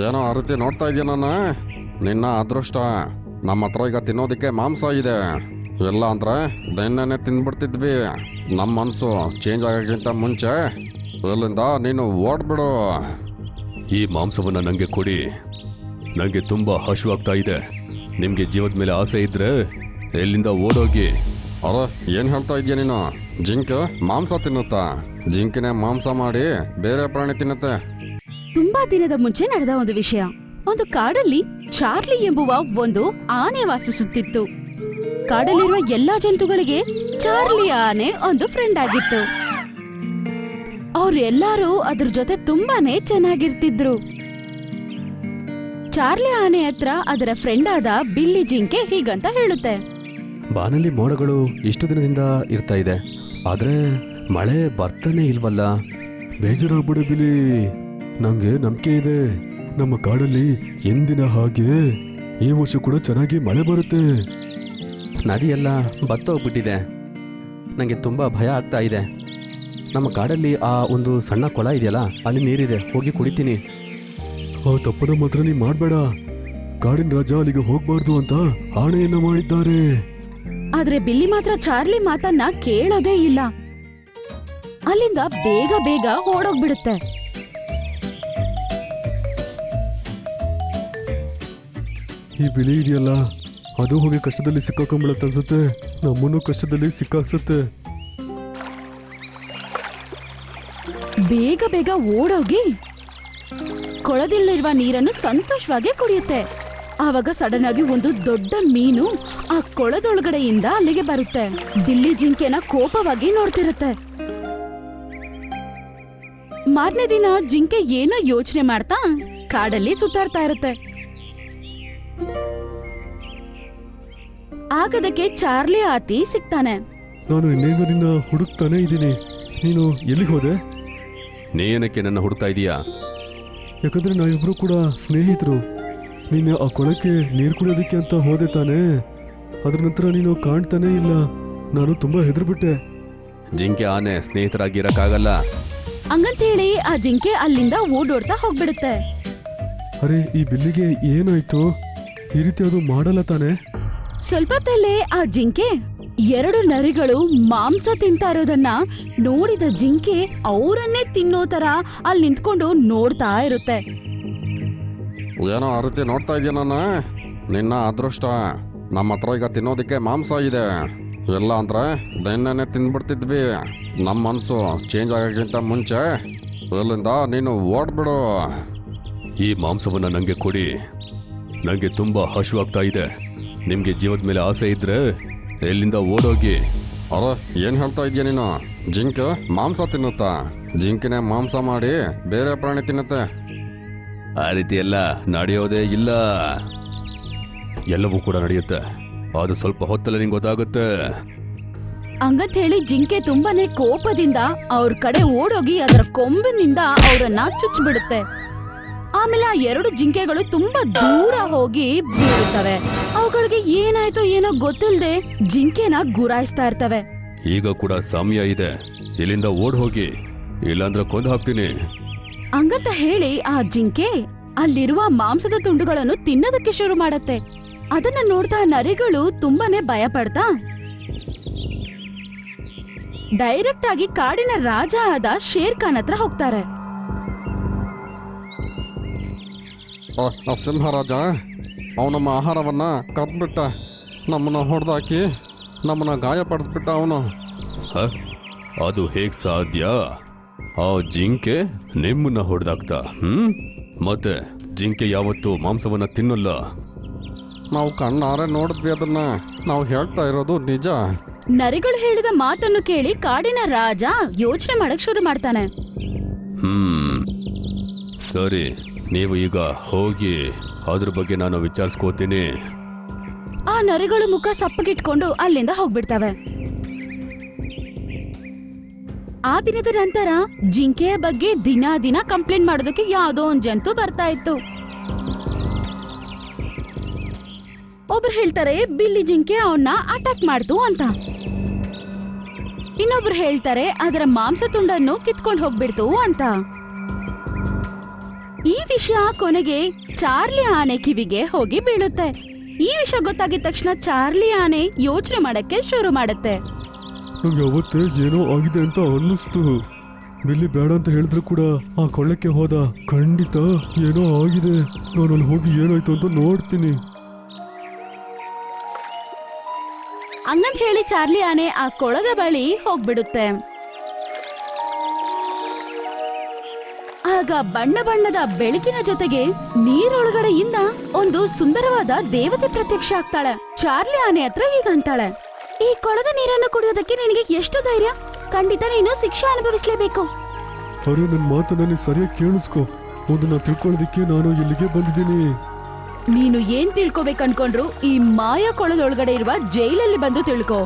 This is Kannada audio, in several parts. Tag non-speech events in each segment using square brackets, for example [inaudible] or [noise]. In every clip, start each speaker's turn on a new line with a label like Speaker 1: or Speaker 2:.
Speaker 1: ಏನೋ ಆ ರೀತಿ ನೋಡ್ತಾ ಇದೆಯಾ ನಾನು? ನಿನ್ನ ಅದೃಷ್ಟ. ನಮ್ಮ ಹತ್ರ ಈಗ ತಿನ್ನೋದಕ್ಕೆ ಮಾಂಸ ಇದೆ. ಇಲ್ಲ ಅಂದ್ರೆ ನಿನ್ನೆನೆ ತಿಂದ್ಬಿಡ್ತಿದ್ವಿ ನಮ್ಮ ಮನಸ್ಸು ಚೇಂಜ್ ಆಗೋಕ್ಕಿಂತ ಮುಂಚೆ ಇಲ್ಲಿಂದ ನೀನು ಓಡ್ಬಿಡು.
Speaker 2: ಈ ಮಾಂಸವನ್ನ ನನಗೆ ಕೊಡಿ. ನನಗೆ ತುಂಬಾ ಹಶುವಾಗ್ತಾ ಇದೆ. ನಿಮಗೆ ಜೀವದ ಮೇಲೆ ಆಸೆ ಇದ್ರೆ ಎಲ್ಲಿಂದ ಓಡೋಗಿ?
Speaker 1: ಅರ ಏನು ಹೇಳ್ತಾ ಇದೆಯಾ ನೀನು? ಜಿಂಕೆ ಮಾಂಸ ತಿನ್ನುತ್ತಾ? ಜಿಂಕಿನೇ ಮಾಂಸ ಮಾಡಿ ಬೇರೆ ಪ್ರಾಣಿ ತಿನ್ನುತ್ತೆ.
Speaker 3: ತುಂಬಾ ದಿನದ ಮುಂಚೆ ನಡೆದ ಒಂದು ವಿಷಯ. ಒಂದು ಕಾಡಲ್ಲಿ ಚಾರ್ಲಿ ಎಂಬುವ ಒಂದು ಆನೆ ವಾಸಿಸುತ್ತಿತ್ತು. ಕಾಡಲ್ಲಿರುವ ಎಲ್ಲಾ ಜಂತುಗಳಿಗೆ ಚಾರ್ಲಿ ಆನೆ ಒಂದು ಫ್ರೆಂಡ್ ಆಗಿತ್ತು. ಅವ್ರೆಲ್ಲಾರು ಅದ್ರ ಜೊತೆ ತುಂಬಾನೇ ಚೆನ್ನಾಗಿರ್ತಿದ್ರು. ಚಾರ್ಲಿ ಆನೆ ಹತ್ರ ಅದರ ಫ್ರೆಂಡ್ ಆದ ಬಿಲ್ಲಿ ಜಿಂಕೆ ಹೀಗಂತ ಹೇಳುತ್ತೆ.
Speaker 2: ಬಾನಲ್ಲಿ ಮೋಡಗಳು ಇಷ್ಟು ದಿನದಿಂದ ಇರ್ತಾ ಇದೆ. ಆದ್ರೆ ಮಳೆ ಬರ್ತಾನೆ ಇಲ್ವಲ್ಲ? ಬೇಜಾರಾಗ್ಬಿಡು ಬಿಲಿ ನಂಗೆ ನಂಬಿಕೆ ಇದೆ. ನಮ್ಮ ಕಾಡಲ್ಲಿ ಎಂದಿನ ಹಾಗೆ ಈ ವರ್ಷ ಕೂಡ ಚೆನ್ನಾಗಿ ಮಳೆ ಬರುತ್ತೆ. ನದಿ ಎಲ್ಲ ಬತ್ತ ಹೋಗ್ಬಿಟ್ಟಿದೆ ನನಗೆ ತುಂಬ ಭಯ ಆಗ್ತಾ ಇದೆ. ನಮ್ಮ ಕಾಡಲ್ಲಿ ಆ ಒಂದು ಸಣ್ಣ ಕೊಳ ಇದೆಯಲ್ಲ ಅಲ್ಲಿ ನೀರಿದೆ ಹೋಗಿ ಕುಡಿತೀನಿ. ಆ ತಪ್ಪನ ಮಾತ್ರ ನೀ ಮಾಡಬೇಡ. ಕಾಡಿನ ರಾಜ ಅಲ್ಲಿಗೆ ಹೋಗ್ಬಾರ್ದು ಅಂತ ಆಣೆಯನ್ನ ಮಾಡಿದ್ದಾರೆ.
Speaker 3: ಆದ್ರೆ ಬಿಲ್ಲಿ ಮಾತ್ರ ಚಾರ್ಲಿ ಮಾತನ್ನ ಕೇಳೋದೇ ಇಲ್ಲ. ಅಲ್ಲಿಂದ ಬೇಗ ಬೇಗ ಓಡೋಗ್ಬಿಡುತ್ತೆ.
Speaker 2: ಈ ಬೆಳೆ ಇದೆಯಲ್ಲ? ಅದು ಹೋಗಿ ಕಷ್ಟದಲ್ಲಿ ಸಿಕ್ಕಾಕೊಂಬಿಡತ್ತೆ ಅನ್ಸುತ್ತೆ ನಮ್ಮನ್ನು ಕಷ್ಟದಲ್ಲಿ ಸಿಕ್ಕಾಕ್ಸುತ್ತೆ.
Speaker 3: ಬೇಗ ಬೇಗ ಓಡೋಗಿ. ಕೊಳದಲ್ಲಿರುವ ನೀರನ್ನು ಸಂತೋಷವಾಗಿ ಕುಡಿಯುತ್ತೆ. ಆವಾಗ ಸಡನ್ ಆಗಿ ಒಂದು ದೊಡ್ಡ ಮೀನು ಆ ಕೊಳದೊಳಗಡೆಯಿಂದ ಅಲ್ಲಿಗೆ ಬರುತ್ತೆ. ಬಿಲ್ಲಿ ಜಿಂಕೆನ ಕೋಪವಾಗಿ ನೋಡ್ತಿರುತ್ತೆ. ಮಾರನೇ ದಿನ ಜಿಂಕೆ ಏನೋ ಯೋಚನೆ ಮಾಡ್ತಾ ಕಾಡಲ್ಲಿ ಸುತ್ತಾಡ್ತಾ ಇರುತ್ತೆ. ಆಗದಕ್ಕೆ ಚಾರ್ಲಿ ಆತಿ ಸಿಗ್ತಾನೆ.
Speaker 2: ನಾನು ಇನ್ನೇನು ನಿನ್ನ ಹುಡುಕ್ತಾನೆ ಇದ್ದೀನಿ. ನೀನು ಎಲ್ಲಿಗೆ ಹೋದೆ? ನೇನಕ್ಕೆ ನನ್ನ ಹುಡುಕ್ತಾ ಇದೀಯಾ? ಯಾಕಂದ್ರೆ ನಾವಿಬ್ರು ಕೂಡ ಸ್ನೇಹಿತರು. ನೀನು ಆ ಕೊಳಕ್ಕೆ ನೀರು ಕುಡಿಯೋದಕ್ಕೆ ಅಂತ ಹೋದೆ ತಾನೆ. ಅದ್ರ ನಂತರ ನೀನು ಕಾಣ್ತಾನೆ ಇಲ್ಲ. ನಾನು ತುಂಬಾ ಹೆದರ್ಬಿಟ್ಟೆ. ಜಿಂಕೆ ಆನೆ ಸ್ನೇಹಿತರಾಗಿರಕ್ಕಾಗಲ್ಲ?
Speaker 3: ಹಂಗಂತೇಳಿ ಆ ಜಿಂಕೆ ಅಲ್ಲಿಂದ ಓಡೋಡ್ತಾ ಹೋಗ್ಬಿಡುತ್ತೆ.
Speaker 2: ಅರೆ ಈ ಬಿಲ್ಲಿಗೆ ಏನಾಯ್ತು? ಈ ರೀತಿ ಅದು ಮಾಡಲ್ಲ ತಾನೇ?
Speaker 3: ಸ್ವಲ್ಪದಲ್ಲೇ ಆ ಜಿಂಕೆ? ಎರಡು ನರಿಗಳು ಮಾಂಸ ತಿಂತಾ ಇರೋದನ್ನ ನೋಡಿದ ಜಿಂಕೆ ಅವರನ್ನೇ ತಿನ್ನೋ ತರ ಅಲ್ಲಿ ನಿಂತ್ಕೊಂಡು ನೋಡ್ತಾ ಇರುತ್ತೆ.
Speaker 1: ಏನೋ ಆ ರೀತಿ ನೋಡ್ತಾ ಇದೆಯಾ ನಾನು? ನಿನ್ನ ಅದೃಷ್ಟ. ನಮ್ಮ ಹತ್ರ ಈಗ ತಿನ್ನೋದಕ್ಕೆ ಮಾಂಸ ಇದೆ. ಇಲ್ಲ ಅಂದ್ರೆ ನಿನ್ನೆ ತಿಂದ್ಬಿಡ್ತಿದ್ವಿ ನಮ್ಮ ಮನಸ್ಸು ಚೇಂಜ್ ಆಗೋಕ್ಕಿಂತ ಮುಂಚೆ ಇಲ್ಲಿಂದ ನೀನು ಓಡ್ಬಿಡು.
Speaker 2: ಈ ಮಾಂಸವನ್ನ ನನಗೆ ಕೊಡಿ. ನನಗೆ ತುಂಬಾ ಹಶುವಾಗ್ತಾ ಇದೆ. ನಿಮಗೆ ಜೀವದ ಮೇಲೆ ಆಸೆ ಇದ್ರೆ ಎಲ್ಲಿಂದ ಓಡೋಗಿ?
Speaker 1: ಅರ, ಏನು ಹೇಳ್ತಾ ಇದೆಯಾ ನೀನು? ಜಿಂಕೆ, ಮಾಂಸ ತಿನ್ನುತ್ತಾ? ಜಿಂಕಿನ ಮಾಂಸ ಮಾಡಿ ಬೇರೆ ಪ್ರಾಣಿ ತಿನ್ನುತ್ತೆ.
Speaker 2: ಆ ರೀತಿ ಎಲ್ಲ ನಡೆಯೋದೇ ಇಲ್ಲ. ಎಲ್ಲವೂ ಕೂಡ ನಡೆಯುತ್ತೆ. ಅದು ಸ್ವಲ್ಪ ಹೊತ್ತಲ್ಲ ನಿಂಗೆ ಗೊತ್ತಾಗುತ್ತೆ.
Speaker 3: ಹಂಗಂತ ಹೇಳಿ ಜಿಂಕೆ ತುಂಬಾನೇ ಕೋಪದಿಂದ ಅವ್ರ ಕಡೆ ಓಡೋಗಿ ಅದರ ಕೊಂಬಿನಿಂದ ಅವರನ್ನ ಚುಚ್ಚಿಬಿಡುತ್ತೆ ಆಮೇಲೆ ಆ ಎರಡು ಜಿಂಕೆಗಳು ತುಂಬಾ ದೂರ ಹೋಗಿ ಬೀಳುತ್ತವೆ. ಅವುಗಳಿಗೆ ಏನಾಯ್ತೋ ಏನೋ ಗೊತ್ತಿಲ್ಲದೆ ಜಿಂಕೆನ ಗುರಾಯಿಸ್ತಾ ಇರ್ತವೆ.
Speaker 2: ಈಗ ಕೂಡ ಸಮಯ ಇದೆ. ಇಲ್ಲಿಂದ ಓಡ್ ಹೋಗಿ ಇಲ್ಲಾಂದ್ರೆ ಕೊಂದು ಹಾಕ್ತೀನಿ.
Speaker 3: ಹಂಗಂತ ಹೇಳಿ ಆ ಜಿಂಕೆ ಅಲ್ಲಿರುವ ಮಾಂಸದ ತುಂಡುಗಳನ್ನು ತಿನ್ನೋದಕ್ಕೆ ಶುರು ಮಾಡತ್ತೆ. ಅದನ್ನ ನೋಡ್ತಾ ನರಿಗಳು ತುಂಬಾನೇ ಭಯ ಪಡ್ತಾ ಡೈರೆಕ್ಟ್ ಆಗಿ ಕಾಡಿನ ರಾಜ ಆದ ಶೇರ್ ಖಾನ್ ಹತ್ರ ಹೋಗ್ತಾರೆ.
Speaker 1: ಸಿಂಹರಾಜ ಅವ ನಮ್ಮ ಆಹಾರವನ್ನು ಕದ್ಬಿಟ್ಟ. ನಮ್ಮನ್ನ ಹೊಡೆದಾಕಿ ನಮ್ಮನ್ನ ಗಾಯಪಡಿಸ್ಬಿಟ್ಟ ಅವನು.
Speaker 2: ಹ? ಅದು ಹೇಗ್ ಸಾಧ್ಯ? ಆ ಜಿಂಕೆ ನಿಮ್ಮನ್ನ ಹೊಡೆದಾಕ್ತ ಹ್ಮ್? ಮತ್ತೆ ಜಿಂಕೆ ಯಾವತ್ತು ಮಾಂಸವನ್ನ ತಿನ್ನಲ್ಲ.
Speaker 1: ನಾವು ಕಣ್ಣಾರೆ ನೋಡಿದ್ವಿ ಅದನ್ನ. ನಾವು ಹೇಳ್ತಾ ಇರೋದು ನಿಜ.
Speaker 3: ನರಿಗಳು ಹೇಳಿದ ಮಾತನ್ನು ಕೇಳಿ ಕಾಡಿನ ರಾಜ ಯೋಚನೆ ಮಾಡಕ್ ಶುರು ಮಾಡ್ತಾನೆ.
Speaker 2: ಹ್ಮ್. ಸರಿ ನೀವು ಈಗ ಹೋಗಿ ಅದ್ರ ಬಗ್ಗೆ ನಾನು ವಿಚಾರಿಸ್ಕೋತೀನಿ.
Speaker 3: ಆ ನರಿಗಳು ಮುಖ ಸಪ್ಪಗಿಟ್ಕೊಂಡು ಅಲ್ಲಿಂದ ಹೋಗ್ಬಿಡ್ತವೆ. ಆ ದಿನದ ನಂತರ ಜಿಂಕೆಯ ಬಗ್ಗೆ ದಿನ ದಿನ ಕಂಪ್ಲೇಂಟ್ ಮಾಡೋದಕ್ಕೆ ಯಾವುದೋ ಒಂದ್ ಜಂತು ಬರ್ತಾ ಇತ್ತು. ಒಬ್ರು ಹೇಳ್ತಾರೆ, ಬಿಲ್ಲಿ ಜಿಂಕೆ ಅವನ್ನ ಅಟ್ಯಾಕ್ ಮಾಡ್ತು ಅಂತ. ಇನ್ನೊಬ್ರು ಹೇಳ್ತಾರೆ, ಅದರ ಮಾಂಸ ತುಂಡನ್ನು ಕಿತ್ಕೊಂಡು ಹೋಗ್ಬಿಡ್ತು ಅಂತ. ಈ ವಿಷಯ ಕೊನೆಗೆ ಚಾರ್ಲಿ ಆನೆ ಕಿವಿಗೆ ಹೋಗಿ ಬೀಳುತ್ತೆ. ಈ ವಿಷಯ ಗೊತ್ತಾಗಿದ ತಕ್ಷಣ ಚಾರ್ಲಿ ಆನೆ ಯೋಚನೆ ಮಾಡಕ್ಕೆ ಶುರು ಮಾಡುತ್ತೆ.
Speaker 2: ನಂಗೆ ಅವತ್ತೇ ಏನೋ ಆಗಿದೆ ಅಂತ ಅನ್ನಿಸ್ತು. ಬಿಲ್ಲಿ ಬೇಡ ಅಂತ ಹೇಳಿದ್ರು ಕೂಡ ಆ ಕೊಳ್ಳಕ್ಕೆ ಹೋದ ಖಂಡಿತ ಏನೋ ಆಗಿದೆ. ನಾನು ಅಲ್ಲಿ ಹೋಗಿ ಏನಾಯ್ತು ಅಂತ ನೋಡ್ತೀನಿ.
Speaker 3: ಹಂಗಂತ ಹೇಳಿ ಚಾರ್ಲಿ ಆನೆ ಆ ಕೊಳದ ಬಳಿ ಹೋಗ್ಬಿಡುತ್ತೆ. ಆಗ ಬಣ್ಣ ಬಣ್ಣದ ಬೆಳಕಿನ ಜೊತೆಗೆ ನೀರೊಳಗಡೆಯಿಂದ ಒಂದು ಸುಂದರವಾದ ದೇವತೆ ಪ್ರತ್ಯಕ್ಷ ಆಗ್ತಾಳೆ. ಚಾರ್ಲಿ ಆನೆ ಹತ್ರ ಈಗ ಅಂತಾಳೆ. ಈ ಕೊಳದ ನೀರನ್ನು ಕುಡಿಯೋದಕ್ಕೆ ನಿನಗೆ ಎಷ್ಟು ಧೈರ್ಯ? ಖಂಡಿತ ನೀನು ಶಿಕ್ಷೆ ಅನುಭವಿಸಲೇಬೇಕು.
Speaker 2: ಅರೆ ನನ್ನ ಮಾತನ್ನ ನೀನು ಸರಿಯಾಗಿ ಕೇಳಿಸ್ಕೊ. ಒಂದನ್ನ ತಿಳ್ಕೊಳ್ಳೋದಕ್ಕೆ ನಾನು ಇಲ್ಲಿಗೆ ಬಂದಿದ್ದೀನಿ.
Speaker 3: ನೀನು ಏನ್ ತಿಳ್ಕೊಬೇಕು ಅನ್ಕೊಂಡ್ರು ಈ ಮಾಯ ಕೊಳದೊಳಗಡೆ ಇರುವ ಜೈಲಲ್ಲಿ ಬಂದು ತಿಳ್ಕೊ.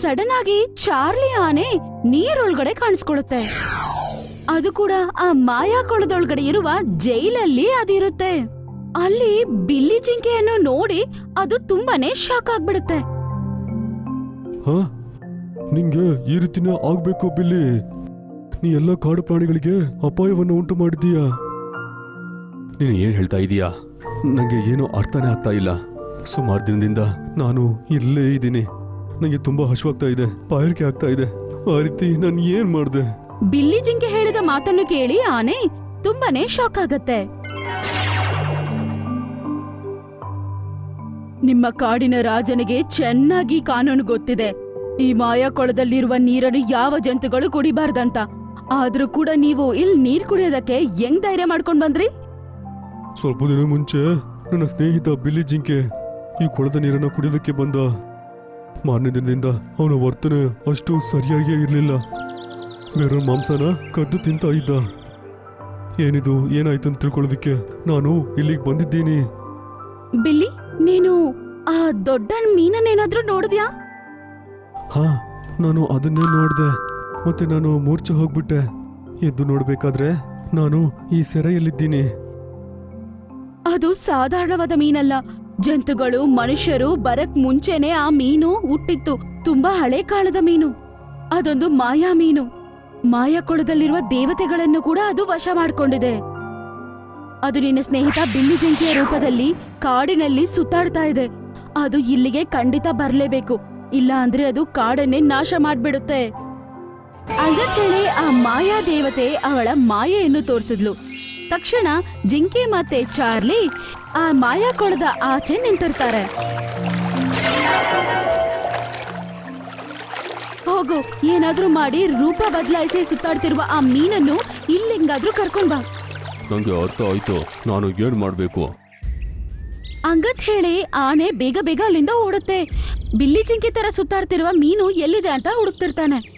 Speaker 3: ಸಡನ್ ಆಗಿ ಚಾರ್ಲಿ ಆನೆ ನೀರೊಳಗಡೆ ಕಾಣಿಸ್ಕೊಳ್ಳುತ್ತೆ. ಅದು ಕೂಡ ಆ ಮಾಯಾ ಕೊಳದೊಳಗಡೆ ಇರುವ ಜೈಲಲ್ಲಿ ಅದಿರುತ್ತೆ. ಅಲ್ಲಿ ಬಿಲ್ಲಿ ಜಿಂಕೆಯನ್ನು ನೋಡಿ ಅದು ತುಂಬಾನೇ ಶಾಕ್ ಆಗ್ಬಿಡುತ್ತೆ.
Speaker 2: ಹಾ? ನಿಂಗೆ ಈ ರೀತಿನೇ ಆಗ್ಬೇಕು ಬಿಲ್ಲಿ? ನೀ ಎಲ್ಲ ಕಾಡು ಪ್ರಾಣಿಗಳಿಗೆ ಅಪಾಯವನ್ನು ಉಂಟು ಮಾಡಿದೀಯ ನೀನು ಏನ್ ಹೇಳ್ತಾ ಇದೀಯಾ? ನಂಗೆ ಏನೂ ಅರ್ಥನೇ ಆಗ್ತಾ ಇಲ್ಲ. ಸುಮಾರು ದಿನದಿಂದ ನಾನು ಇಲ್ಲೇ ಇದ್ದೀನಿ. ನಂಗೆ ತುಂಬಾ ಹಸುವಾಗ್ತಾ ಇದೆ. ಬಾಯಾರಿಕೆ ಆಗ್ತಾ ಇದೆ. ಆ ರೀತಿ ನಾನು ಏನ್ ಮಾಡಿದೆ?
Speaker 3: ಬಿಲ್ಲಿ ಜಿಂಕೆ ಮಾತನ್ನು ಕೇಳಿ ಆನೆ ತುಂಬಾನೇ ಶಾಕ್ ಆಗತ್ತೆ. ನಿಮ್ಮ ಕಾಡಿನ ರಾಜನಿಗೆ ಚೆನ್ನಾಗಿ ಕಾನೂನು ಗೊತ್ತಿದೆ. ಈ ಮಾಯಾ ಕೊಳದಲ್ಲಿರುವ ನೀರನ್ನು ಯಾವ ಜಂತುಗಳು ಕುಡಿಬಾರ್ದಂತ. ಆದ್ರೂ ಕೂಡ ನೀವು ಇಲ್ಲಿ ನೀರ್ ಕುಡಿಯೋದಕ್ಕೆ ಹೆಂಗ್ ಧೈರ್ಯ ಮಾಡ್ಕೊಂಡ್ ಬಂದ್ರಿ?
Speaker 2: ಸ್ವಲ್ಪ ದಿನ ಮುಂಚೆ ನನ್ನ ಸ್ನೇಹಿತ ಬಿಲ್ಲಿ ಜಿಂಕೆ ಈ ಕೊಳದ ನೀರನ್ನು ಕುಡಿಯೋದಕ್ಕೆ ಬಂದ. ಮಾರನೇ ದಿನದಿಂದ ಅವನ ವರ್ತನೆ ಅಷ್ಟು ಸರಿಯಾಗಿ ಇರಲಿಲ್ಲ. ಬೇರೆ ಮಾಂಸನ ಕದ್ದು ತಿಂತ ಇದ್ದ. ಏನಿದು ಏನಾಯ್ತು ಅಂತ ತಿಳ್ಕೊಳ್ಳೋದಿಕ್ಕೆ? ನಾನು ಇಲ್ಲಿಗೆ ಬಂದಿದ್ದೀನಿ.
Speaker 3: ಬಿಲ್ಲಿ ನೀನು ಆ ದೊಡ್ಡ ಮೀನನ್ನೇನಾದ್ರೂ ನೋಡಿದ್ಯಾ?
Speaker 2: ಹಾ ನಾನು ಅದನ್ನೇ ನೋಡಿದೆ. ಮತ್ತೆ ನಾನು ಮೂರ್ಛೆ ಹೋಗ್ಬಿಟ್ಟೆ. ಎದ್ದು ನೋಡ್ಬೇಕಾದ್ರೆ ನಾನು ಈ ಸೆರೆಯಲ್ಲಿದ್ದೀನಿ.
Speaker 3: ಅದು ಸಾಧಾರಣವಾದ ಮೀನಲ್ಲ. ಜಂತುಗಳು ಮನುಷ್ಯರು ಬರಕ್ ಮುಂಚೆನೆ ಆ ಮೀನು ಹುಟ್ಟಿತ್ತು. ತುಂಬಾ ಹಳೆ ಕಾಲದ ಮೀನು. ಅದೊಂದು ಮಾಯಾ ಮೀನು. ಮಾಯಾ ಕೊಳದಲ್ಲಿರುವ ದೇವತೆಗಳನ್ನು ಕೂಡ ಅದು ವಶ ಮಾಡಿಕೊಂಡಿದೆ. ಅದು ನಿನ್ನ ಸ್ನೇಹಿತ ಬಿಲ್ಲಿ ಜಿಂಕೆಯ ರೂಪದಲ್ಲಿ ಕಾಡಿನಲ್ಲಿ ಸುತ್ತಾಡ್ತಾ ಇದೆ. ಅದು ಇಲ್ಲಿಗೆ ಖಂಡಿತ ಬರಲೇಬೇಕು. ಇಲ್ಲ ಅಂದ್ರೆ ಅದು ಕಾಡನ್ನೇ ನಾಶ ಮಾಡ್ಬಿಡುತ್ತೆ. ಹೇಳಿ ಆ ಮಾಯಾ ದೇವತೆ ಅವಳ ಮಾಯೆಯನ್ನು ತೋರಿಸಿದ್ಲು. ತಕ್ಷಣ ಜಿಂಕೆ ಮತ್ತೆ ಚಾರ್ಲಿ ಆ ಮಾಯಾ ಕೊಳದ ಆಚೆ ನಿಂತಿರ್ತಾರೆ. ಹೋಗು. ಏನಾದ್ರೂ ಮಾಡಿ ರೂಪ ಬದಲಾಯಿಸಿ ಸುತ್ತಾಡ್ತಿರುವ ಆ ಮೀನನ್ನು ಇಲ್ಲೆಂಗಾದ್ರೂ ಕರ್ಕೊಂಡ್ ಬಾ.
Speaker 2: ನಂಗೆ ಅರ್ಥ ಆಯ್ತು. ನಾನು ಏನ್ ಮಾಡ್ಬೇಕು?
Speaker 3: ಅಂಗತ್ ಹೇಳಿ ಆನೆ ಬೇಗ ಬೇಗ ಅಲ್ಲಿಂದ ಓಡುತ್ತೆ. ಬಿಲ್ಲಿ ಜಿಂಕೆ ತರ ಸುತ್ತಾಡ್ತಿರುವ ಮೀನು ಎಲ್ಲಿದೆ ಅಂತ ಹುಡುಕ್ತಿರ್ತಾನೆ.